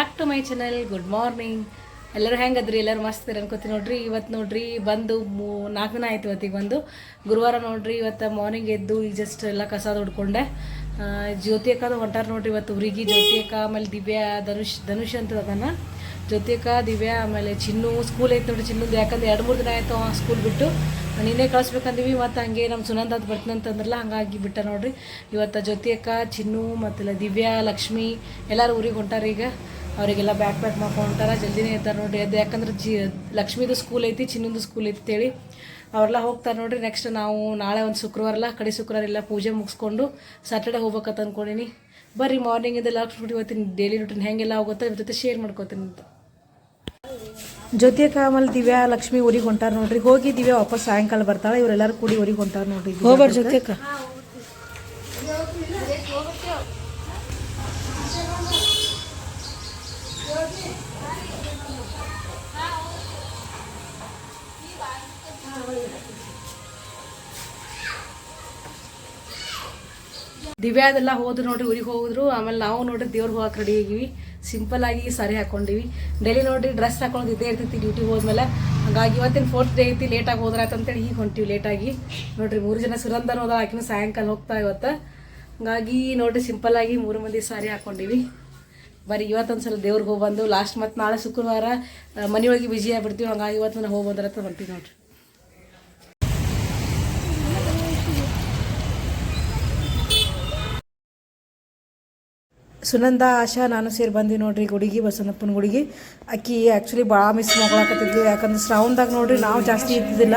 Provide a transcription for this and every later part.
Back to my channel good morning ಎಲ್ಲರೂ ಹೆಂಗದ್ರಿ? ಎಲ್ಲರೂ ಮಸ್ತ್ ಇರ ಅನ್ಕೋತೀವಿ ನೋಡ್ರಿ. ಇವತ್ತು ನೋಡ್ರಿ, ಬಂದು ಮೂ ನಾಲ್ಕು ದಿನ ಆಯ್ತು ಇವತ್ತಿಗೆ ಬಂದು. ಗುರುವಾರ ನೋಡ್ರಿ, ಇವತ್ತು ಮಾರ್ನಿಂಗ್ ಎದ್ದು ಈಗ ಜಸ್ಟ್ ಎಲ್ಲ ಕಸ ದೊಡ್ಕೊಂಡೆ ಜ್ಯೋತಿ ಅಕ್ಕದು ಹೊಂಟಾರ ನೋಡ್ರಿ ಇವತ್ತು ಊರಿಗೆ ಜ್ಯೋತಿ ಅಕ್ಕ, ಆಮೇಲೆ ದಿವ್ಯಾ, ಧನುಷ್ ಧನುಷ್ ಅಂತ ಅದನ್ನ. ಜ್ಯೋತಿ ಅಕ್ಕ, ದಿವ್ಯಾ, ಆಮೇಲೆ ಚಿನ್ನು ಸ್ಕೂಲ್ ಐತೆ ನೋಡ್ರಿ ಚಿನ್ನು ಯಾಕಂದ್ರೆ ಎರಡು ಮೂರು ದಿನ ಆಯ್ತು ಸ್ಕೂಲ್ ಬಿಟ್ಟು. ನೀನೇ ಕಳಿಸ್ಬೇಕಂದೀವಿ ಮತ್ತು ಹಂಗೆ ನಮ್ಮ ಸುನಂದ ಅದು ಬರ್ತೀನಿ ಅಂತಂದ್ರಲ್ಲ, ಹಂಗಾಗಿ ಬಿಟ್ಟ ನೋಡ್ರಿ. ಇವತ್ತು ಜ್ಯೋತಿ ಅಕ್ಕ, ಚಿನ್ನು ಮತ್ತು ದಿವ್ಯಾ, ಲಕ್ಷ್ಮಿ ಎಲ್ಲರೂ ಊರಿಗೆ ಹೊಂಟಾರ ಈಗ. ಅವರಿಗೆಲ್ಲ ಬ್ಯಾಕ್ ಪ್ಯಾಕ್ ಮಾಡ್ಕೊಂಡು ಹೊಂಟಾರ ಜಲ್ದಿನೇ ಇರ್ತಾರೆ ನೋಡ್ರಿ. ಅದು ಯಾಕಂದ್ರೆ ಜಿ ಲಕ್ಷ್ಮೀದು ಸ್ಕೂಲ್ ಐತಿ ಚಿನ್ನದು ಸ್ಕೂಲ್ ಐತಿ ಅಂತೇಳಿ ಅವರೆಲ್ಲ ಹೋಗ್ತಾರೆ ನೋಡ್ರಿ. ನೆಕ್ಸ್ಟ್ ನಾವು ನಾಳೆ ಒಂದು ಶುಕ್ರವಾರ ಎಲ್ಲ ಕಡೆ ಶುಕ್ರವಾರ ಎಲ್ಲ ಪೂಜೆ ಮುಗಿಸ್ಕೊಂಡು ಸ್ಯಾಟರ್ಡೆ ಹೋಗ್ಬೇಕಂತ ಅಂದ್ಕೊಂಡಿನಿ ಬರ್ರಿ ಮಾರ್ನಿಂಗಿಂದ ಲಾಕ್ಸ್ಬಿಟ್ಟು ಇವತ್ತಿನ ಡೈಲಿ ರೂಟೀನ್ ಹೆಂಗೆಲ್ಲ ಹೋಗುತ್ತೆ ಇದ್ರ ಜೊತೆ ಶೇರ್ ಮಾಡ್ಕೋತೀನಿ ಅಂತ. ಜೊತೆ ಕಾಮಲ್ ದಿವ್ಯಾ ಲಕ್ಷ್ಮಿ ಊರಿಗೆ ಹೊಂಟಾರ ನೋಡ್ರಿ. ಹೋಗಿ ದಿವ್ಯಾ ವಾಪಸ್ ಸಾಯಂಕಾಲ ಬರ್ತಾಳೆ. ಇವರೆಲ್ಲರೂ ಕೂಡಿ ಊರಿಗೆ ಹೊಂಟಾರ ನೋಡ್ರಿ. ಹೋಗ್ಬಾರ ಜ್ಯೋತಿ ದಿವ್ಯಾದೆಲ್ಲ ಹೋದ್ರು ನೋಡ್ರಿ ಊರಿಗೆ ಹೋದ್ರು ಆಮೇಲೆ ನಾವು ನೋಡ್ರಿ ದೇವ್ರಿಗೆ ಹೋಗಕ್ಕೆ ರೆಡಿ ಆಗಿವಿ. ಸಿಂಪಲ್ ಆಗಿ ಸಾರಿ ಹಾಕೊಂಡಿವಿ. ಡೈಲಿ ನೋಡ್ರಿ ಡ್ರೆಸ್ ಹಾಕೊಂಡು ಇದೇ ಇರ್ತೈತಿ ಡ್ಯೂಟಿ ಹೋದ್ಮೇಲೆ. ಹಂಗಾಗಿ ಇವತ್ತಿನ ಫೋರ್ತ್ ಡೇ ಐತಿ ಲೇಟಾಗಿ ಹೋದ್ರಾತಂತೇಳಿ ಈಗ ಹೊಂಟಿವಿ ಲೇಟಾಗಿ ನೋಡ್ರಿ ಮೂರು ಜನ ಸುರಂದರ್ ಹೋದ ಆಕಿನೂ ಸಾಯಂಕಾಲ ಹೋಗ್ತಾ ಇವತ್ತು. ಹಂಗಾಗಿ ನೋಡ್ರಿ ಸಿಂಪಲ್ ಆಗಿ ಮೂರು ಮಂದಿ ಸಾರಿ ಹಾಕೊಂಡಿವಿ. ಬರೀ ಇವತ್ತೊಂದ್ಸಲ ದೇವ್ರಿಗೆ ಹೋಗಿ ಬಂದು ಲಾಸ್ಟ್ ಮತ್ತೆ ನಾಳೆ ಶುಕ್ರವಾರ ಮನೆಯೊಳಗೆ ಬಿಜಿ ಆಗಿಬಿಡ್ತೀವಿ. ಹಂಗಾಗಿ ಇವತ್ತು ನಾನು ಹೋಗಿ ಬಂದ್ರತ್ತ ಹೊಂಟಿವಿ ನೋಡ್ರಿ. ಸುನಂದ, ಆಶಾ, ನಾನು ಸೇರಿ ಬಂದ್ವಿ ನೋಡ್ರಿ ಗುಡಿಗೆ ಬಸವನಪ್ಪನ ಗುಡಿಗೆ. ಅಕ್ಕಿ ಆ್ಯಕ್ಚುಲಿ ಭಾಳ ಮಿಸ್ ಮಾಡ್ಕೊಳಕತ್ತಿದ್ವಿ ಯಾಕಂದ್ರೆ ಶ್ರಾವಣದಾಗ ನೋಡ್ರಿ ನಾವು ಜಾಸ್ತಿ ಇದ್ದಿದ್ದಿಲ್ಲ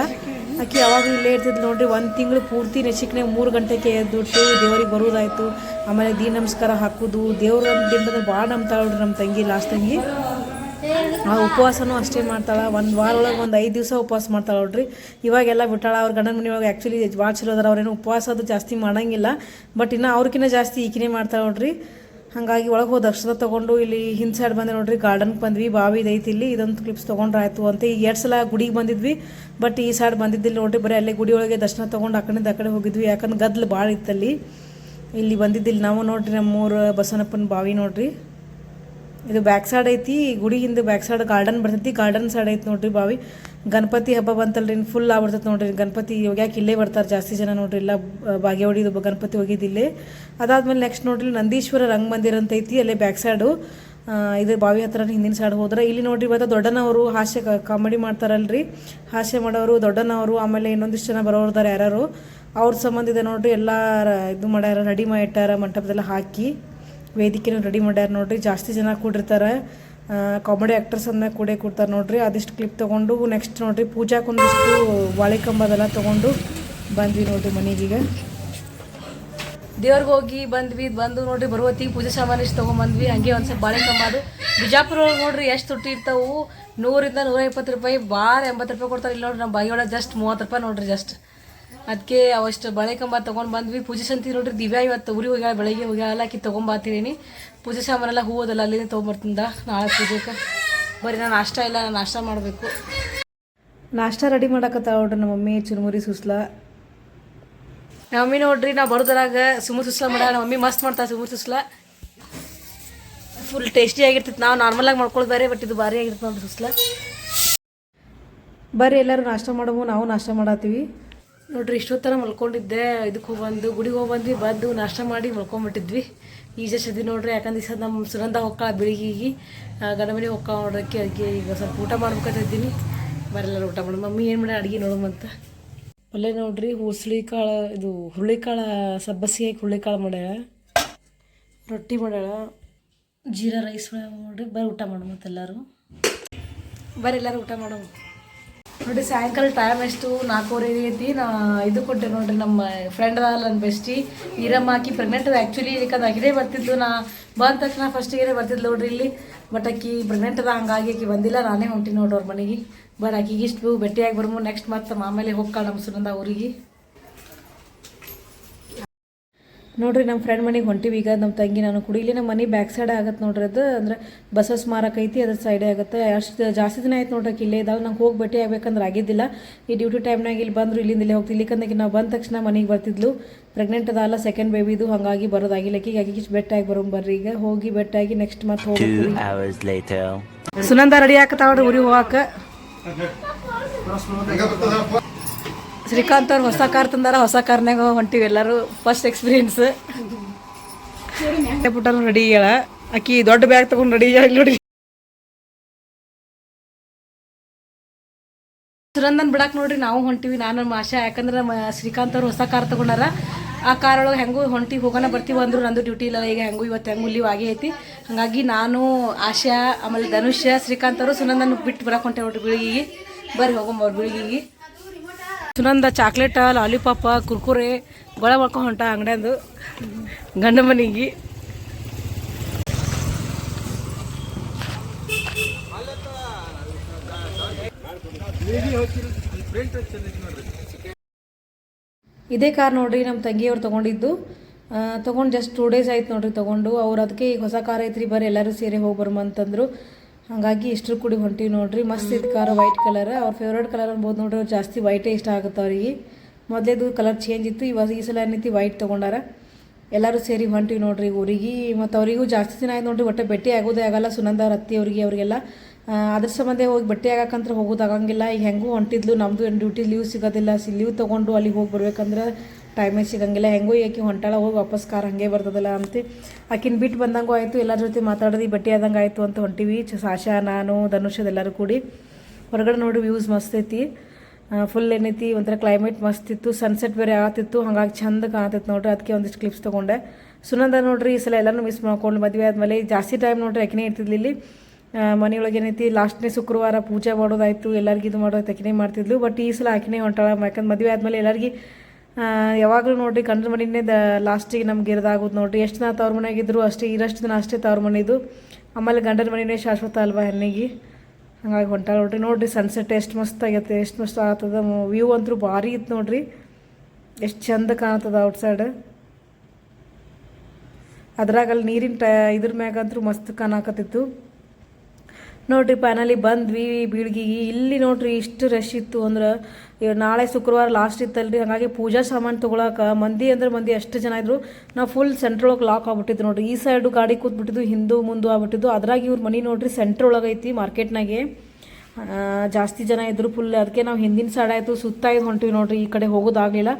ಅಕ್ಕಿ ಯಾವಾಗ ಇಲ್ಲೇ ಇರ್ತಿದ್ ನೋಡ್ರಿ. ಒಂದು ತಿಂಗಳು ಪೂರ್ತಿ ನೆಸಿಕ್ನೆ ಮೂರು ಗಂಟೆಗೆ ಎದ್ದುಟ್ಟು ದೇವರಿಗೆ ಬರೋದಾಯ್ತು. ಆಮೇಲೆ ದೀ ನಮಸ್ಕಾರ ಹಾಕೋದು. ದೇವ್ರ ದಿನದ ಭಾಳ ನಂಬ್ತಾಳ್ರಿ ನಮ್ಮ ತಂಗಿ ಲಾಸ್ಟ್ ತಂಗಿ. ಆ ಉಪವಾಸನೂ ಅಷ್ಟೇ ಮಾಡ್ತಾಳ. ಒಂದು ವಾರ ಒಳಗೆ ಒಂದು ಐದು ದಿವಸ ಉಪವಾಸ ಮಾಡ್ತಾಳೆ ನೋಡ್ರಿ. ಇವಾಗೆಲ್ಲ ಬಿಟ್ಟಾಳ ಅವ್ರ ಗಂಡನ ಮನೆಯೊಳಗೆ ಆ್ಯಕ್ಚುಲಿ ಭಾಳ ಚಲೋ ಅದಾರ. ಅವ್ರೇನು ಉಪವಾಸ ಅದು ಜಾಸ್ತಿ ಮಾಡಂಗಿಲ್ಲ. ಬಟ್ ಇನ್ನು ಅವ್ರಕಿನ್ನ ಜಾಸ್ತಿ ಈಕಿನೇ ಮಾಡ್ತಾಳೆ ನೋಡ್ರಿ. ಹಾಗಾಗಿ ಒಳಗೆ ಹೋಗಿ ದರ್ಶನ ತೊಗೊಂಡು ಇಲ್ಲಿ ಹಿಂದ್ ಸೈಡ್ ಬಂದೆ ನೋಡ್ರಿ ಗಾರ್ಡನ್ಗೆ ಬಂದ್ವಿ, ಬಾವಿ ಐತಿ ಇಲ್ಲಿ, ಇದೊಂದು ಕ್ಲಿಪ್ಸ್ ತೊಗೊಂಡ್ರೆ ಆಯ್ತು ಅಂತ. ಈಗ ಎರಡು ಸಲ ಗುಡಿಗೆ ಬಂದಿದ್ವಿ ಬಟ್ ಈ ಸೈಡ್ ಬಂದಿದ್ದಿಲ್ಲ ನೋಡ್ರಿ, ಬರೀ ಅಲ್ಲೇ ಗುಡಿ ಒಳಗೆ ದರ್ಶನ ತೊಗೊಂಡು ಆ ಕಡೆಯಿಂದ ಕಡೆ ಹೋಗಿದ್ವಿ. ಯಾಕಂದ್ರೆ ಗದ್ಲು ಭಾಳ ಇತ್ತಲ್ಲಿ. ಇಲ್ಲಿ ಬಂದಿದ್ದಿಲ್ಲ ನಾವು ನೋಡ್ರಿ, ನಮ್ಮೂರು ಬಸವನಪ್ಪನ ಬಾವಿ ನೋಡ್ರಿ. ಇದು ಬ್ಯಾಕ್ ಸೈಡ್ ಐತಿ, ಗುಡಿ ಹಿಂದೆ ಬ್ಯಾಕ್ ಸೈಡ್ ಗಾರ್ಡನ್ ಬರ್ತೈತಿ ಗಾರ್ಡನ್ ಸೈಡ್ ಐತಿ ನೋಡ್ರಿ ಬಾವಿ. ಗಣಪತಿ ಹಬ್ಬ ಬಂತಲ್ರಿ ಫುಲ್ ಆಗ್ಬಿಡ್ತೈತಿ ನೋಡ್ರಿ. ಗಣಪತಿ ಯಾಕೆ ಇಲ್ಲೇ ಬರ್ತಾರೆ? ಜಾಸ್ತಿ ಜನ ನೋಡ್ರಿ, ಇಲ್ಲ ಬಾಗೇವಾಡಿದು ಗಣಪತಿ ಹೋಗಿದ್ದಿಲ್ಲೇ ಅದಾದ್ಮೇಲೆ ನೆಕ್ಸ್ಟ್ ನೋಡ್ರಿ ನಂದೀಶ್ವರ ರಂಗ ಮಂದಿರ ಅಂತ ಐತಿ, ಅಲ್ಲೇ ಬ್ಯಾಕ್ ಸೈಡು ಇದು ಬಾವಿ ಹತ್ರ ಹಿಂದಿನ ಸೈಡ್ ಹೋದ್ರೆ. ಇಲ್ಲಿ ನೋಡ್ರಿ, ಇವತ್ತು ದೊಡ್ಡನವರು ಹಾಸ್ಯ ಕಾಮಿಡಿ ಮಾಡ್ತಾರಲ್ರಿ. ಹಾಸ್ಯ ಮಾಡೋರು, ದೊಡ್ಡನವರು, ಆಮೇಲೆ ಇನ್ನೊಂದಿಷ್ಟು ಜನ ಬರೋರ್ದಾರ ಯಾರು ಅವ್ರ ಸಂಬಂಧ ಇದೆ ನೋಡ್ರಿ, ಎಲ್ಲ ಇದು ಮಾಡ್ಯಾರ, ರೆಡಿ ಮಾಡಿಟ್ಟಾರ, ಮಂಟಪದೆಲ್ಲ ಹಾಕಿ. ವೇದಿಕೆನ ರೆಡಿ ಮಾಡ್ಯಾರ ನೋಡ್ರಿ, ಜಾಸ್ತಿ ಜನ ಕೂಡಿರ್ತಾರೆ. ಕಾಮಿಡಿ ಆ್ಯಕ್ಟರ್ಸ್ ಅನ್ನ ಕೂಡೇ ಕೊಡ್ತಾರೆ ನೋಡ್ರಿ. ಅದಿಷ್ಟು ಕ್ಲಿಪ್ ತೊಗೊಂಡು ನೆಕ್ಸ್ಟ್ ನೋಡ್ರಿ ಪೂಜಾಕ್ಕೊಂದಿಷ್ಟು ಬಾಳೆ ಕಂಬದೆಲ್ಲ ತೊಗೊಂಡು ಬಂದ್ವಿ ನೋಡ್ರಿ ಮನೆಗೀಗ ದೇವ್ರಿಗೆ ಹೋಗಿ ಬಂದ್ವಿ, ಬಂದು ನೋಡ್ರಿ ಬರುವತ್ತಿಗೆ ಪೂಜೆ ಸಾಮಾನು ಇಷ್ಟು ತೊಗೊಂಬಂದ್ವಿ. ಹಂಗೆ ಒಂದು ಸ್ವಲ್ಪ ಬಾಳೆಕಂಬ ಅದು. ಬಿಜಾಪುರ ಒಳಗೆ ನೋಡ್ರಿ ಎಷ್ಟು ತುಟ್ಟಿ ಇರ್ತಾವು. ನೂರಿಂದ ನೂರ ಇಪ್ಪತ್ತು ರೂಪಾಯಿ ಭಾಳ ಎಂಬತ್ತು ರೂಪಾಯಿ ಕೊಡ್ತಾರೆ. ಇಲ್ಲಿ ನೋಡ್ರಿ ನಮ್ಮ ಬಾಯಿಯೊಳಗೆ ಜಸ್ಟ್ ಮೂವತ್ತು ರೂಪಾಯಿ ನೋಡ್ರಿ ಜಸ್ಟ್ ಅದಕ್ಕೆ ಅವಷ್ಟು ಬಳೆ ಕಂಬ ತೊಗೊಂಡು ಬಂದ್ವಿ. ಪೂಜೆ ಸಂತಿ ನೋಡ್ರಿ ದಿವ್ಯಾ ಇವತ್ತು ಊರಿಗೆ ಹೋಗ್ಯಾಳ ಬೆಳಗ್ಗೆ ಹೋಗ್ಯಾಳ ಆಕಿ ತೊಗೊಂಬಾತೀನಿ ಪೂಜೆ ಸಾಮಾನೆಲ್ಲ ಹೂವದಲ್ಲ ಅಲ್ಲಿಂದ ತೊಗೊಂಬರ್ತಿಂದ ನಾಳೆ ಪೂಜೆಗೆ ಬರೀ ನಾನು ನಾಷ್ಟ ಇಲ್ಲ ನಾನು ನಾಷ್ಟ ಮಾಡಬೇಕು. ನಾಷ್ಟ ರೆಡಿ ಮಾಡಕತ್ತಾವ ನೋಡ್ರಿ ನಮ್ಮ ಮಮ್ಮಿ ಚುರುಮುರಿ ಸುಸ್ಲ. ಮಮ್ಮಿ ನೋಡ್ರಿ ನಾವು ಬರೋದ್ರಾಗ ಸುಮು ಸುಸ್ಲ ಮಾಡ ನಮ್ಮ ಮಮ್ಮಿ ಮಸ್ತ್ ಮಾಡ್ತಾ ಸುಮು ಸುಸ್ಲ. ಫುಲ್ ಟೇಸ್ಟಿ ಆಗಿರ್ತೈತೆ ನಾವು ನಾರ್ಮಲಾಗಿ ಮಾಡ್ಕೊಳ್ಳೋದು ಬೇರೆ ಬಟ್ ಇದು ಭಾರಿ ಆಗಿರ್ತದೆ ನೋಡ್ರಿ ಸುಸ್ಲ. ಬರ್ರಿ ಎಲ್ಲರೂ ನಾಷ್ಟ ಮಾಡೋವು ನಾವು ನಾಷ್ಟ ಮಾಡತ್ತೀವಿ ನೋಡ್ರಿ ಇಷ್ಟೊತ್ತರ ಮಲ್ಕೊಂಡಿದ್ದೆ. ಇದಕ್ಕೆ ಹೋಗಿ ಬಂದು, ಗುಡಿಗೆ ಹೋಗಿ ಬಂದ್ವಿ, ಬಂದು ನಾಷ್ಟ ಮಾಡಿ ಮಲ್ಕೊಂಡ್ಬಿಟ್ಟಿದ್ವಿ ಈಗ ಜಸ್ಟ್ ಅದಿ ನೋಡ್ರಿ, ಯಾಕಂದ್ರೆ ಈ ಸಲ ನಮ್ಮ ಸುಗಂಧ ಹೊಕ್ಕಳ ಬೆಳಿಗ್ಗೆ ಗಣಮನೆ ಹೊಕ್ಕ ನೋಡೋಕ್ಕೆ ಅದಕ್ಕೆ ಈಗ ಸ್ವಲ್ಪ ಊಟ ಮಾಡ್ಬೇಕಂತಿದ್ದೀನಿ ಬರಲ್ಲ ಊಟ ಮಾಡಿ ಮಮ್ಮಿ ಏನು ಮಾಡಿ ಅಡುಗೆ ನೋಡುವಂತ ಅಲ್ಲೇ ನೋಡ್ರಿ ಹುಸ್ಳಿ ಕಾಳು ಇದು ಹುರುಳಿಕಾಳು, ಸಬ್ಬಸಿಗೆ ಹಾಕಿ ಹುರುಳಿಕಾಳು ಮಾಡ್ಯಾಳ. ರೊಟ್ಟಿ ಮಾಡ್ಯಾಳ. ಜೀರಾ ರೈಸ್ ನೋಡ್ರಿ. ಬರೀ ಊಟ ಮಾಡೋಮಂತ ಬರೀ ಎಲ್ಲರೂ ಊಟ ಮಾಡೋಣ. ನೋಡಿ, ಸಾಯಂಕಾಲ ಟೈಮ್ ಎಷ್ಟು? ನಾಲ್ಕೂವರೆ ಐತಿ ನಾ ಇದು ಕೊಟ್ಟೆ ನೋಡ್ರಿ, ನಮ್ಮ ಫ್ರೆಂಡ್ ಅದಲ್ಲ ನನ್ನ ಬೆಸ್ಟಿ ನೀರಮ್ಮ ಹಾಕಿ ಪ್ರೆಗ್ನೆಂಟ್ ಅದ. ಆ್ಯಕ್ಚುಲಿ ಯಾಕಂದ್ರೆ ಅಗಿದೇ ಬರ್ತಿದ್ದು ನಾ ಬಂದ ತಕ್ಷಣ ಫಸ್ಟಿಗೆ ಬರ್ತಿದ್ಲು ನೋಡ್ರಿ ಇಲ್ಲಿ. ಬಟ್ ಆಕಿ ಪ್ರೆಗ್ನೆಂಟ್ ಅದ, ಹಂಗಾಗಿ ಆಕಿ ಬಂದಿಲ್ಲ. ನಾನೇ ಹೊಂಟಿ ನೋಡ್ರಿ ಅವ್ರ ಮನೆಗೆ. ಬಟ್ ಆಕಿಗೆ ಇಷ್ಟು ಭೇಟಿಯಾಗಿ ಬರ್ಮು. ನೆಕ್ಸ್ಟ್ ಮತ್ತೆ ಆಮೇಲೆ ಹೋಗ್ಕಾಳ ನಮ್ಮ ಸುನಂದ ಊರಿಗೆ. ನೋಡ್ರಿ ನಮ್ಮ ಫ್ರೆಂಡ್ ಮನೆಗೆ ಹೊಂಟಿವಿ ಈಗ ನಮ್ಮ ತಂಗಿ ನಾನು ಕುಡಿ ಇಲ್ಲಿ ನಮ್ಮ ಮನೆ ಬ್ಯಾಕ್ ಸೈಡ್ ಆಗತ್ತೆ ನೋಡ್ರಿ ಅದು. ಅಂದ್ರೆ ಬಸವ ಸ್ಮಾರಕ ಐತಿ ಅದ್ರ ಸೈಡೇ ಆಗುತ್ತೆ. ಅಷ್ಟು ಜಾಸ್ತಿ ದಿನ ಆಯ್ತು ನೋಡ್ರಿ ಇಲ್ಲೇ ಇದಾವೆ ನಂಗೆ ಹೋಗಿ ಭೇಟಿ ಆಗ್ಬೇಕಂದ್ರೆ ಆಗಿದ್ದಿಲ್ಲ. ಈ ಡ್ಯೂಟಿ ಟೈಮ್ನಾಗ ಇಲ್ಲಿ ಬಂದರು ಇಲ್ಲಿಂದ ಇಲ್ಲೇ ಕಂದಾಗ ನಾವು ಬಂದ ತಕ್ಷಣ ಮನೆಗೆ ಬರ್ತಿದ್ಲು. ಪ್ರೆಗ್ನೆಂಟ್ ಅದಲ್ಲ ಸೆಕೆಂಡ್ ಬೇಬಿದು ಹಾಗಾಗಿ ಬರೋದಾಗಿಲ್ಲ. ಆಕೀಗ ಆಗಿ ಬೆಟ್ಟ ಬೆಟ್ಟಾಗಿ ಬರೋ ಬರ್ರಿ. ಈಗ ಹೋಗಿ ಬೆಟ್ಟಾಗಿ ನೆಕ್ಸ್ಟ್ ಮತ್ತೆ ಹೋಗಿ. ಸುನಂದ ರೆಡಿ ಹಾಕತ್ತಾವ್ರಿ ಊರಿಗೆ ಹೋಗಾಕ. ಶ್ರೀಕಾಂತ್ ಅವ್ರು ಹೊಸ ಕಾರ್ ತಂದಾರ ಹೊಸ ಕಾರ್ನಾಗ ಹೊಂಟಿವಿ ಎಲ್ಲರೂ. ಫಸ್ಟ್ ಎಕ್ಸ್ಪೀರಿಯನ್ಸ್ ಪುಟ್ಟನು ರೆಡಿ ಹೇಳ ಆಕಿ ದೊಡ್ಡ ಬ್ಯಾಗ್ ತಗೊಂಡು ರೆಡಿ ಹೇಳಿ ನೋಡಿ ಸುರಂದನ್ ಬಿಡಾಕ್ ನೋಡ್ರಿ ನಾವು ಹೊಂಟಿವಿ ನಾನು ಆಶಾ. ಯಾಕಂದ್ರೆ ಶ್ರೀಕಾಂತ್ ಅವ್ರು ಹೊಸ ಕಾರ್ ತಗೊಂಡಾರ. ಆ ಕಾರ್ ಒಳಗೆ ಹೆಂಗೂ ಹೊಂಟಿ ಹೋಗೋಣ ಬರ್ತೀವಿ ಅಂದ್ರು ನಂದು ಡ್ಯೂಟಿ ಇಲ್ಲ ಈಗ ಹೆಂಗೂ ಇವತ್ತು ಹೆಂಗೂ ಇಲ್ಲಿ ಆಗೇ ಐತಿ. ಹಾಗಾಗಿ ನಾನು ಆಶಾ ಆಮೇಲೆ ಧನುಷ್ಯ ಶ್ರೀಕಾಂತ್ ಅವರು ಸುನಂದನ್ ಬಿಟ್ಟು ಬರಕ್ ಹೊಂಟೆ ನೋಡ್ರಿ ಬೀಳಿಗಿಗೆ. ಬರ್ರಿ ಹೋಗಮ್ಮ ಅವ್ರ ಬೀಳಿಗಿಗೆ. ಸುನಂದ ಚಾಕ್ಲೇಟ, ಲಾಲಿಪಾಪ, ಕುರ್ಕುರೆ, ಗೊಳ ಮಾಡ್ಕೊಂಡು ಹೊಂಟ ಅಂಗಡಿಯಂದು ಗಂಡ ಮನೆಗೆ. ಇದೇ ಕಾರ್ ನೋಡ್ರಿ ನಮ್ಮ ತಂಗಿಯವ್ರು ತಗೊಂಡಿದ್ದು. ತಗೊಂಡು ಜಸ್ಟ್ ಟೂ ಡೇಸ್ ಆಯ್ತು ನೋಡ್ರಿ ತಗೊಂಡು. ಅವ್ರು ಅದಕ್ಕೆ ಈಗ ಹೊಸ ಕಾರ್ ಐತ್ರಿ, ಬರ್ರಿ ಎಲ್ಲರೂ ಸೇರಿ ಹೋಗಿ ಅಂತಂದ್ರು ಹಾಗಾಗಿ ಇಷ್ಟರ ಕೂಡಿ ಹೊಂಟಿವಿ ನೋಡ್ರಿ. ಮಸ್ತ್ ಇದು ಕಾರ್ ವೈಟ್ ಕಲರ್ ಅವ್ರ ಫೇವ್ರೇಟ್ ಕಲರ್ ಅನ್ಬೋದು ನೋಡ್ರಿ, ಅವ್ರು ಜಾಸ್ತಿ ವೈಟೇ ಇಷ್ಟ ಆಗುತ್ತೆ ಅವ್ರಿಗೆ. ಮೊದಲೇದು ಕಲರ್ ಚೇಂಜ್ ಇತ್ತು, ಇವಾಗ ಈ ಸಲ ಏನೈತಿ ವೈಟ್ ತೊಗೊಂಡಾರ. ಎಲ್ಲರೂ ಸೇರಿ ಹೊಂಟಿವಿ ನೋಡ್ರಿ ಊರಿಗೆ. ಮತ್ತು ಅವರಿಗೂ ಜಾಸ್ತಿ ದಿನ ಆಯ್ತು ನೋಡ್ರಿ, ಒಟ್ಟೆ ಭೇಟಿ ಆಗೋದೇ ಆಗಲ್ಲ ಸುನಂದ ಅವ್ರ ಅತ್ತಿ ಅವ್ರಿಗೆ, ಅವರಿಗೆಲ್ಲ. ಅದ್ರ ಸಂಬಂಧ ಹೋಗಿ ಬೆಟ್ಟಿ ಆಗಕ್ಕಂತ ಹೋಗೋದಾಗಂಗಿಲ್ಲ ಈಗ ಹೆಂಗೂ ಹೊಂಟಿದ್ಲು ನಮ್ಮದು ಏನು ಡ್ಯೂಟಿ ಲೀವ್ ಸಿಗೋದಿಲ್ಲ. ಸಿ ಲೀವ್ ತೊಗೊಂಡು ಅಲ್ಲಿಗೆ ಹೋಗಿ ಬರ್ಬೇಕಂದ್ರೆ ಟೈಮೇ ಸಿಗಂಗಿಲ್ಲ. ಹೆಂಗೂ ಆಕೆ ಹೊಂಟಾಳ, ಹೋಗಿ ವಾಪಸ್ ಕಾರ್ ಹಂಗೆ ಬರ್ತದಲ್ಲ ಅಂತ. ಆಕಿನ ಬಿಟ್ಟು ಬಂದಂಗೂ ಆಯಿತು, ಎಲ್ಲರ ಜೊತೆ ಮಾತಾಡೋದು, ಬಟ್ಟೆ ಆದಂಗೆ ಆಯಿತು ಅಂತ ಹೊಂಟಿವಿ. ಸಾಶಾ, ನಾನು, ಧನುಷ್ ಎಲ್ಲರೂ ಕೂಡಿ. ಹೊರಗಡೆ ನೋಡಿ ವ್ಯೂಸ್ ಮಸ್ತ್ ಐತಿ. ಫುಲ್ ಏನೈತಿ, ಒಂಥರ ಕ್ಲೈಮೇಟ್ ಮಸ್ತ್ ಇತ್ತು. ಸನ್ಸೆಟ್ ಬೇರೆ ಆಗತ್ತಿತ್ತು ಹಂಗಾಗಿ ಚಂದ ಕಾಣ್ತಿತ್ತು ನೋಡ್ರಿ. ಅದಕ್ಕೆ ಒಂದಿಷ್ಟು ಕ್ಲಿಪ್ಸ್ ತೊಗೊಂಡೆ. ಸುನಂದ ನೋಡ್ರಿ, ಈ ಸಲ ಎಲ್ಲನೂ ಮಿಸ್ ಮಾಡ್ಕೊಂಡು ಮದುವೆ ಆದಮೇಲೆ ಜಾಸ್ತಿ ಟೈಮ್ ನೋಡ್ರಿ ಆಕಿನೇ ಇರ್ತಿದ್ಲಿ ಇಲ್ಲಿ. ಮನೆಯೊಳಗೆ ಏನೈತಿ ಲಾಸ್ಟ್ನೇ ಶುಕ್ರವಾರ ಪೂಜೆ ಮಾಡೋದಾಯ್ತು, ಎಲ್ಲರಿಗೂ ಇದು ಮಾಡೋದು ಆಕಿನೇ ಮಾಡ್ತಿದ್ಲು. ಬಟ್ ಈ ಸಲ ಆಕಿನೇ ಹೊಂಟಾಳ ಯಾಕಂದ್ರೆ ಮದುವೆ ಆದಮೇಲೆ ಎಲ್ಲರಿಗೆ ಯಾವಾಗಲೂ ನೋಡ್ರಿ ಗಂಡನ ಮನೆಯೇ ದ ಲಾಸ್ಟಿಗೆ ನಮ್ಗೆ ಇರೋದಾಗೋದು ನೋಡ್ರಿ. ಎಷ್ಟು ದಿನ ತವ್ರ ಮನೆಯಾಗಿದ್ರು ಅಷ್ಟೇ, ಇರಷ್ಟು ದಿನ ಅಷ್ಟೇ ತವ್ರ ಮನೆಯದು ಆಮೇಲೆ ಗಂಡನ ಮನೆಯೇ ಶಾಶ್ವತ ಅಲ್ವಾ ಹೆಣ್ಣಿಗೆ? ಹಂಗಾಗಿ ಹೊಂಟ ನೋಡ್ರಿ. ನೋಡ್ರಿ ಸನ್ಸೆಟ್ ಎಷ್ಟು ಮಸ್ತ್ ಆಗೈತೆ, ಎಷ್ಟು ಮಸ್ತ್ ಆಗ್ತದೆ ವ್ಯೂ ಅಂತೂ ಭಾರಿ ಇತ್ತು ನೋಡ್ರಿ. ಎಷ್ಟು ಚಂದ ಕಾಣ್ತದೆ ಔಟ್ಸೈಡ್ ಅದ್ರಾಗ ಅಲ್ಲಿ ನೀರಿನ ಟ, ಇದ್ರ ಮ್ಯಾಗಂತೂ ಮಸ್ತ್ ಕಾಣಕತ್ತಿತ್ತು. ನೋಡ್ರಿ ಫೈನಲಿ ಬಂದ್ವಿ ಬೀಳ್ಗಿಗೆ ಇಲ್ಲಿ ನೋಡ್ರಿ ಇಷ್ಟು ರಶ್ ಇತ್ತು ಅಂದ್ರೆ ನಾಳೆ ಶುಕ್ರವಾರ ಲಾಸ್ಟ್ ಇತ್ತಲ್ರಿ, ಹಾಗಾಗಿ ಪೂಜಾ ಸಾಮಾನು ತೊಗೊಳಕ ಮಂದಿ ಅಂದ್ರೆ ಮಂದಿ ಎಷ್ಟು ಜನ ಇದ್ರು. ನಾವು ಫುಲ್ ಸೆಂಟ್ರ್ ಒಳಗೆ ಲಾಕ್ ಆಗ್ಬಿಟ್ಟಿದ್ದು ನೋಡ್ರಿ, ಈ ಸೈಡು ಗಾಡಿ ಕೂತ್ಬಿಟ್ಟಿದ್ದು, ಹಿಂದೂ, ಮುಂದೆ ಆಗ್ಬಿಟ್ಟಿದ್ದು, ಅದ್ರಾಗ ಇವ್ರ ಮನೆ ನೋಡ್ರಿ ಸೆಂಟ್ರ್ ಒಳಗೆ ಐತಿ ಮಾರ್ಕೆಟ್ನಾಗೆ ಜಾಸ್ತಿ ಜನ ಇದ್ರು ಫುಲ್ ಅದಕ್ಕೆ ನಾವು ಹಿಂದಿನ ಸೈಡ್ ಆಯಿತು ಸುತ್ತ ಹೊಂಟಿವಿ ನೋಡ್ರಿ, ಈ ಕಡೆ ಹೋಗೋದಾಗಲಿಲ್ಲ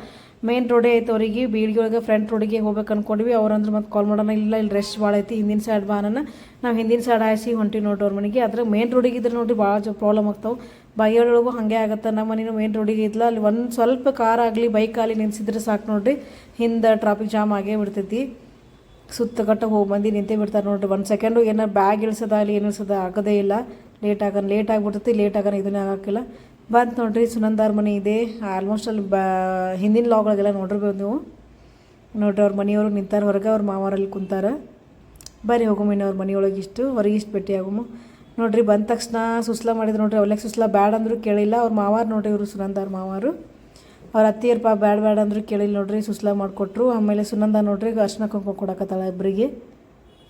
ಮೇನ್ ರೋಡೇ ಐತೆ ಅವರಿಗೆ ಬೀಳ್ಗಿ ಒಳಗೆ ಫ್ರಂಟ್ ರೋಡಿಗೆ ಹೋಗ್ಬೇಕು ಅನ್ಕೊಂಡ್ವಿ. ಅವ್ರಂದ್ರೆ ಮತ್ತೆ ಕಾಲ್ ಮಾಡೋಣ, ಇಲ್ಲ, ಇಲ್ಲಿ ರೆಸ್ಟ್ ಭಾಳ ಐತಿ, ಹಿಂದಿನ ಸೈಡ್ ಬಾ ಅನ್ನೋಣ ನಾವು ಹಿಂದಿನ ಸೈಡ್ ಹಾಯಿಸಿ ಹೊಂಟಿವಿ ನೋಡ್ರಿ ಅವ್ರ ಮನೆಗೆ. ಅದ್ರ ಮೇನ್ ರೋಡಿಗೆ ಇದ್ರೆ ನೋಡ್ರಿ ಭಾಳ ಪ್ರಾಬ್ಲಮ್ ಆಗ್ತಾವೆ. ಬೈಯೊಳಗೂ ಹಾಗೆ ಆಗುತ್ತೆ, ನಮ್ಮ ಮನೇನು ಮೇನ್ ರೋಡಿಗೆ ಇದ್ಲ. ಅಲ್ಲಿ ಒಂದು ಸ್ವಲ್ಪ ಕಾರ್ ಆಗಲಿ ಬೈಕ್ ಆಗಲಿ ನಿಲ್ಸಿದ್ರೆ ಸಾಕು ನೋಡ್ರಿ. ಹಿಂದೆ ಟ್ರಾಫಿಕ್ ಜಾಮ್ ಆಗೇ ಬಿಡ್ತೈತಿ. ಸುತ್ತಗಟ್ಟ ಹೋಗಿ ಬಂದು ನಿಂತೇ ಬಿಡ್ತಾರೆ ನೋಡ್ರಿ. ಒಂದು ಸೆಕೆಂಡು ಏನಾರು ಬ್ಯಾಗ್ ಇಳಿಸೋದಾಗಲಿ ಏನು ಇಳಿಸೋದ, ಆಗೋದೇ ಇಲ್ಲ. ಲೇಟ್ ಆಗೋಣ ಲೇಟ್ ಆಗಿಬಿಡ್ತೈತಿ. ಲೇಟ್ ಆಗೋಣ ಇದನ್ನೇ ಆಗೋಕ್ಕಿಲ್ಲ. ಬಂತು ನೋಡಿರಿ, ಸುನಂದಾರ್ ಮನೆ ಇದೆ. ಆಲ್ಮೋಸ್ಟ್ ಅಲ್ಲಿ ಬ, ಹಿಂದಿನ ಲಾಗಳಿಗೆಲ್ಲ ನೋಡಿರ್ಬೋದು ನೀವು. ನೋಡ್ರಿ, ಅವ್ರ ಮನೆಯವರು ನಿಂತಾರ ಹೊರಗೆ, ಅವ್ರ ಮಾವರಲ್ಲಿ ಕುಂತಾರೆ. ಬರ್ರಿ ಹೋಗೋ ಇನ್ನು ಅವ್ರ ಮನೆಯೊಳಗೆ ಇಷ್ಟು ಹೊರಗೆ ಇಷ್ಟು ಭೇಟಿ ಆಗುಮ. ನೋಡ್ರಿ, ಬಂದ ತಕ್ಷಣ ಸುಸ್ಲ ಮಾಡಿದ್ರು ನೋಡ್ರಿ ಅವಲೆಕ್ ಸುಸ್ಲ ಬ್ಯಾಡ ಅಂದರೂ ಕೇಳಿಲ್ಲ. ಅವ್ರ ಮಾವಾರು ನೋಡ್ರಿ, ಇವರು ಸುನಂದಾರ್ ಮಾವಾರು. ಅವ್ರ ಅತ್ತಿಯರ್ ಪಾ ಬ್ಯಾಡ ಬ್ಯಾಡ ಅಂದರೂ ಕೇಳಿಲ್ಲ ನೋಡ್ರಿ, ಸುಸ್ಲ ಮಾಡಿಕೊಟ್ರು. ಆಮೇಲೆ ಸುನಂದ ನೋಡ್ರಿ, ಅರ್ಶನ ಕುಂಕುಮ ಕೊಡಕತ್ತಾಳ ಇಬ್ಬರಿಗೆ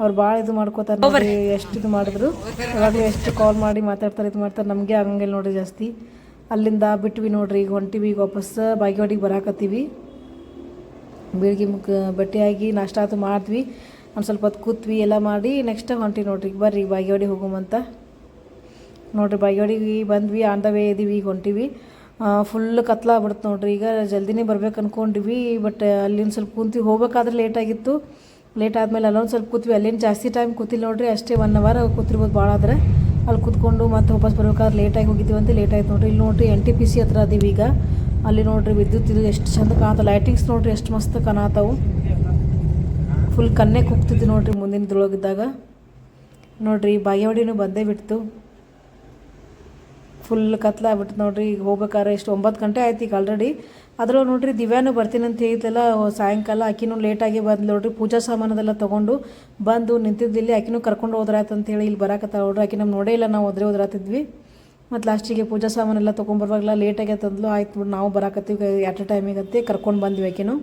ಅವ್ರು ಭಾಳ ಇದು ಮಾಡ್ಕೋತಾರೆ ನೋಡ್ರಿ, ಎಷ್ಟು ಇದು ಮಾಡಿದ್ರು. ಅವಾಗಲೂ ಎಷ್ಟು ಕಾಲ್ ಮಾಡಿ ಮಾತಾಡ್ತಾರೆ, ಇದು ಮಾಡ್ತಾರೆ, ನಮಗೆ ಹಂಗಿಲ್ಲ ನೋಡ್ರಿ ಜಾಸ್ತಿ. ಅಲ್ಲಿಂದ ಬಿಟ್ವಿ ನೋಡ್ರಿ, ಈಗ ಹೊಂಟಿವಿ, ಈಗ ವಾಪಸ್ ಬಾಗೇವಾಡಿಗೆ ಬರಾಕತ್ತೀವಿ. ಬೆಳಿಗ್ಗೆ ಮುಖ ಬಟ್ಟೆಯಾಗಿ ನಾಷ್ಟ ಅದು ಮಾಡಿದ್ವಿ. ಒಂದು ಸ್ವಲ್ಪ ಹೊತ್ತು ಕೂತ್ವಿ, ಎಲ್ಲ ಮಾಡಿ ನೆಕ್ಸ್ಟ್ ಹೊಂಟಿ ನೋಡ್ರಿ, ಈಗ ಬರ್ರಿ ಬಾಗೇವಾಡಿ ಹೋಗುಮಂತ ನೋಡ್ರಿ, ಬಾಗೇವಾಡಿಗೆ ಬಂದ್ವಿ ಆನ್ ದ ವೇ ಇದೀವಿ, ಈಗ ಹೊಂಟಿವಿ. ಫುಲ್ ಕತ್ಲಾಗ್ಬಿಡ್ತು ನೋಡ್ರಿ, ಈಗ ಜಲ್ದಿನೇ ಬರ್ಬೇಕು ಅನ್ಕೊಂಡ್ವಿ ಬಟ್ ಅಲ್ಲಿಂದ ಸ್ವಲ್ಪ ಕುಂತು ಹೋಗ್ಬೇಕಾದ್ರೆ ಲೇಟಾಗಿತ್ತು ಲೇಟ್ ಆದಮೇಲೆ ಅಲ್ಲೊಂದು ಸ್ವಲ್ಪ ಕೂತ್ವಿ, ಅಲ್ಲೇನು ಜಾಸ್ತಿ ಟೈಮ್ ಕೂತಿಲ್ಲ ನೋಡ್ರಿ, ಅಷ್ಟೇ ಒನ್ ಅವರ್ ಕೂತಿರ್ಬೋದು ಭಾಳ ಆದ್ರೆ. ಅಲ್ಲಿ ಕೂತ್ಕೊಂಡು ಮತ್ತೆ ವಾಪಸ್ ಬರ್ಬೇಕಾದ್ರೆ ಲೇಟಾಗಿ ಹೋಗಿದ್ದೀವಿ ಅಂತ ಲೇಟ್ ಆಯ್ತು ನೋಡ್ರಿ. ಇಲ್ಲಿ ನೋಡ್ರಿ ಎನ್ ಟಿ ಪಿ ಸಿ ಹತ್ರ ಅದೀವಿ ಈಗ. ಅಲ್ಲಿ ನೋಡ್ರಿ ವಿದ್ಯುತ್ ಇದು ಎಷ್ಟು ಚಂದ ಕಾಣತ್ತ. ಲೈಟಿಂಗ್ಸ್ ನೋಡ್ರಿ ಎಷ್ಟು ಮಸ್ತ್ ಕಾಣತಾವು ಫುಲ್ ಕನ್ನೆ ಕುಗ್ತಿದ್ವಿ ನೋಡ್ರಿ ಮುಂದಿನ ದೊಳಗಿದ್ದಾಗ ನೋಡ್ರಿ, ಬಾಗೇವಾಡಿನೂ ಬಂದೇ ಬಿಡ್ತು. ಫುಲ್ ಕತ್ಲ ಆಗ್ಬಿಟ್ಟು ನೋಡ್ರಿ. ಈಗ ಹೋಗ್ಬೇಕಾದ್ರೆ ಎಷ್ಟು ಒಂಬತ್ತು ಗಂಟೆ ಆಯ್ತು ಈಗ ಆಲ್ರೆಡಿ ಅದ್ರೊಳಗೆ ನೋಡ್ರಿ ದಿವ್ಯಾನು ಬರ್ತೀನಿ ಅಂತ ಹೇಳ್ತಲ್ಲ ಸಾಯಂಕಾಲ ಆಕಿನೂ ಲೇಟಾಗಿ ಬಂದು ನೋಡ್ರಿ. ಪೂಜಾ ಸಾಮಾನದೆಲ್ಲ ತೊಗೊಂಡು ಬಂದು ನಿಂತಿದ್ದಿಲ್ಲಿ ಆಕಿನೂ ಕರ್ಕೊಂಡು ಹೋದ್ರಾಯ್ತು ಅಂತ ಹೇಳಿ ಇಲ್ಲಿ ಬರಾಕತ್ತ ನೋಡ್ರಿ. ಆಕಿ ನಮ್ಮ ನೋಡೇ ಇಲ್ಲ, ನಾವು ಹೋದ್ರೆ ಹೋದ್ರಾತಿದ್ವಿ. ಮತ್ತು ಲಾಸ್ಟಿಗೆ ಪೂಜಾ ಸಾಮಾನೆಲ್ಲ ತೊಗೊಂಬರುವಾಗಲ ಲೇಟಾಗಿ ತಂದ್ಲು. ಆಯ್ತು ಬಿಡು, ನಾವು ಬರಾಕತ್ತೀವಿ ಎಟ್ ಅ ಟೈಮಿಗೆ ಅಂತ ಕರ್ಕೊಂಡು ಬಂದ್ವಿ ಆಕಿನೂ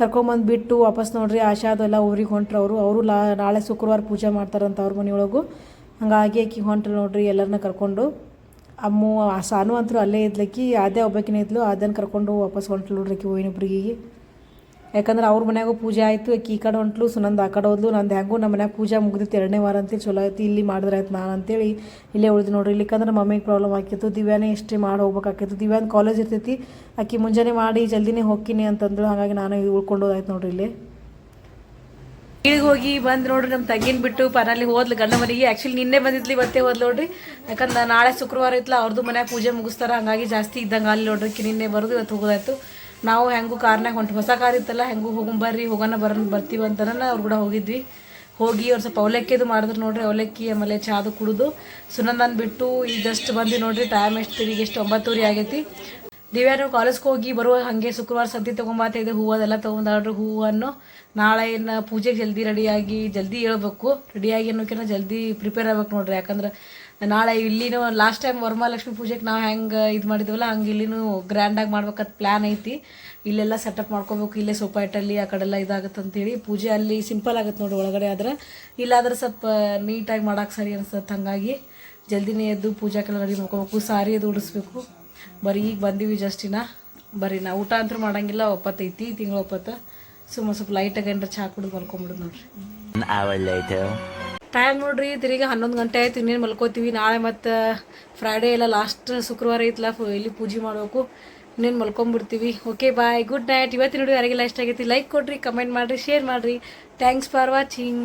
ಕರ್ಕೊಂಬಂದು ಬಿಟ್ಟು ವಾಪಸ್ ನೋಡ್ರಿ ಆಶಾ ಎಲ್ಲ ಊರಿಗೆ ಹೊಂಟ್ರು ಅವರು. ಅವರು ನಾಳೆ ಶುಕ್ರವಾರ ಪೂಜೆ ಮಾಡ್ತಾರಂತ ಅವ್ರ ಮನೆಯೊಳಗು. ಹಂಗಾಗಿ ಆಕಿ ಹೊಂಟ್ರು ನೋಡ್ರಿ ಎಲ್ಲರನ್ನ ಕರ್ಕೊಂಡು. ಅಮ್ಮು ಸಾನು ಅಂತೂ ಅಲ್ಲೇ ಇದ್ಲಕ್ಕಿ ಅದೇ ಒಬ್ಬಾಕಿನೇ ಇದ್ಲು ಅದನ್ನು ಕರ್ಕೊಂಡು ವಾಪಸ್ ಹೊಂಟ್ಲು ನೋಡ್ರಿ ಆಕಿ ಒಯ್ನೊಬ್ರಿಗೆ ಯಾಕಂದ್ರೆ ಅವ್ರ ಮನ್ಯಾಗೂ ಪೂಜೆ ಆಯಿತು ಆಕೆ ಈ ಕಡೆ ಹೊಂಟ್ಲು ಸುನಂದ ಆ ಕಡೆ ಹೋದ್ಲು, ನಂದು ಹೆಂಗೂ ನಮ್ಮ ಮನ್ಯಾಗ ಪೂಜೆ ಮುಗಿದಿತ್ತು, ಎರಡನೇ ವಾರ ಅಂತೇಳಿ ಚಲೋ ಆಯ್ತು, ಇಲ್ಲಿ ಮಾಡಿದ್ರೆ ಆಯ್ತು ನಾನು ಅಂತೇಳಿ ಇಲ್ಲೇ ಉಳಿದು ನೋಡ್ರಿ. ಇಲ್ಲಿಕಂದ್ರೆ ಮಮ್ಮಿಗೆ ಪ್ರಾಬ್ಲಮ್ ಆಕಿತ್ತು ದಿವ್ಯಾನೇ ಇಷ್ಟೇ ಮಾಡಿ ಹೋಗ್ಬೇಕಾಕಿತ್ತು ದಿವ್ಯಾನ್ ಕಾಲೇಜ್ ಇರ್ತೈತಿ, ಆಕಿ ಮುಂಜಾನೆ ಮಾಡಿ ಜಲ್ದಿನೇ ಹೋಗ್ತೀನಿ ಅಂತಂದ್ರು ಹಾಗಾಗಿ ನಾನು ಉಳ್ಕೊಂಡು ಹೋದಾಯ್ತು ನೋಡ್ರಿ ಇಲ್ಲಿ. ಇಲ್ಲಿಗೆ ಹೋಗಿ ಬಂದು ನೋಡ್ರಿ ನಮ್ಮ ತಂಗಿನ ಬಿಟ್ಟು ಪನಲ್ಲಿ ಹೋದ್ಲು, ಗಂಡ ಮನೆಗೆ. ಆ್ಯಕ್ಚುಲಿ ನಿನ್ನೆ ಬಂದಿದ್ಲಿ, ಇವತ್ತೇ ಹೋದ್ಲು ನೋಡ್ರಿ. ಯಾಕಂದ್ರೆ ನಾಳೆ ಶುಕ್ರವಾರ ಇತ್ತಲ್ಲ ಅವ್ರದ್ದು ಮನೆ ಪೂಜೆ ಮುಗಿಸ್ತಾರ, ಹಂಗಾಗಿ ಜಾಸ್ತಿ ಇದ್ದಂಗೆ ಅಲ್ಲಿ ನೋಡ್ರಿ. ನಿನ್ನೆ ಬರೋದು, ಇವತ್ತು ಹೋಗೋದಾಯ್ತು. ನಾವು ಹೆಂಗೂ ಕಾರ್ನಾಗ ಹೊಂಟು ಹೊಸ ಕಾರ್ ಇತ್ತಲ್ಲ, ಹೆಂಗೂ ಹೋಗೊಂಬರ್ರಿ ಹೋಗೋಣ ಬರೋಣ ಬರ್ತೀವಿ ಅಂತಾನ ಅವ್ರು ಕೂಡ ಹೋಗಿದ್ವಿ. ಹೋಗಿ ಅವ್ರು ಸ್ವಲ್ಪ ಅವಲಕ್ಕಿದು ಮಾಡಿದ್ರು ನೋಡ್ರಿ, ಅವಲಕ್ಕಿ ಆಮೇಲೆ ಚಾದು ಕುಡಿದು. ಸುನಂದನ್ ಬಿಟ್ಟು ಈಗ ಜಸ್ಟ್ ಬಂದು ನೋಡ್ರಿ ಟೈಮ್ ಎಷ್ಟು ತಿರುಗಿ ಎಷ್ಟು ಒಂಬತ್ತೂರಿ ಆಗೈತಿ. ದಿವ್ಯಾನು ಕಾಲೇಜ್ಗೆ ಹೋಗಿ ಬರುವ ಹಾಗೆ ಶುಕ್ರವಾರ ಸದ್ಯ ತೊಗೊಂಬತ್ತಿದೆ ಹೂವು ಅದೆಲ್ಲ ತೊಗೊಂಡಾಡ್ರಿ ಹೂವನ್ನು ನಾಳೆ ಇನ್ನು ಪೂಜೆಗೆ ಜಲ್ದಿ ರೆಡಿಯಾಗಿ, ಜಲ್ದಿ ಹೇಳ್ಬೇಕು. ರೆಡಿಯಾಗಿ ಅನ್ನೋಕೆನ ಜಲ್ದಿ ಪ್ರಿಪೇರ್ ಆಗ್ಬೇಕು ನೋಡ್ರಿ. ಯಾಕಂದ್ರೆ ನಾಳೆ ಇಲ್ಲಿನೂ ಲಾಸ್ಟ್ ಟೈಮ್ ವರಮಹಾಲಕ್ಷ್ಮಿ ಪೂಜೆಗೆ ನಾವು ಹೆಂಗೆ ಇದು ಮಾಡಿದ್ವಲ್ಲ, ಹಂಗೆ ಇಲ್ಲಿನೂ ಗ್ರ್ಯಾಂಡಾಗಿ ಮಾಡ್ಬೇಕಂತ ಪ್ಲ್ಯಾನ್ ಐತಿ. ಇಲ್ಲೆಲ್ಲ ಸೆಟಪ್ ಮಾಡ್ಕೋಬೇಕು, ಇಲ್ಲೇ ಸೊಪಾಯ್ಟಲ್ಲಿ ಆ ಕಡೆಲ್ಲ ಇದಾಗುತ್ತೆ ಅಂತೇಳಿ ಪೂಜೆ ಅಲ್ಲಿ ಸಿಂಪಲ್ ಆಗುತ್ತೆ ನೋಡಿ ಒಳಗಡೆ ಆದ್ರೆ. ಇಲ್ಲಾದ್ರೆ ಸ್ವಲ್ಪ ನೀಟಾಗಿ ಮಾಡೋಕೆ ಸರಿ ಅನ್ಸತ್ತೆ ಹಾಗಾಗಿ ಜಲ್ದಿನೇ ಎದ್ದು ಪೂಜಾಕೆಲ್ಲ ರೆಡಿ ಮಾಡ್ಕೋಬೇಕು, ಸಾರಿ ಅದು ಉಡಿಸ್ಬೇಕು. ಬರೀ ಈಗ ಬಂದೀವಿ ಜಸ್ಟಿನ ಬರೀ ನಾ ಊಟ ಅಂತೂ ಮಾಡಂಗಿಲ್ಲ ಒಪ್ಪತ್ತೈತಿ ತಿಂಗಳ ಒಪ್ಪತ್ತ. ಸುಮ್ಮ ಸ್ವಲ್ಪ ಲೈಟಾಗಿ ಏನಾರ ಚಾ ಕುಡಿದು ಮಲ್ಕೊಂಬಿಡುದು ನೋಡ್ರಿ. ಟೈಮ್ ನೋಡ್ರಿ ತಿರ್ಗಿ ಹನ್ನೊಂದು ಗಂಟೆ ಆಯ್ತು ಇನ್ನೇನು ಮಲ್ಕೋತೀವಿ. ನಾಳೆ ಮತ್ತು ಫ್ರೈಡೇ ಎಲ್ಲ ಲಾಸ್ಟ್ ಶುಕ್ರವಾರ ಐತಲ್ಲ ಇಲ್ಲಿ ಪೂಜೆ ಮಾಡಬೇಕು. ಇನ್ನೇನು ಮಲ್ಕೊಂಬಿಡ್ತೀವಿ. ಓಕೆ ಬಾಯ್ ಗುಡ್ ನೈಟ್ ಇವತ್ತಿನ ನೋಡಿ ಯಾರಿಗೆಲ್ಲ ಇಷ್ಟ ಆಗೈತಿ ಲೈಕ್ ಕೊಡ್ರಿ ಕಮೆಂಟ್ ಮಾಡಿರಿ ಶೇರ್ ಮಾಡಿರಿ. Thanks for watching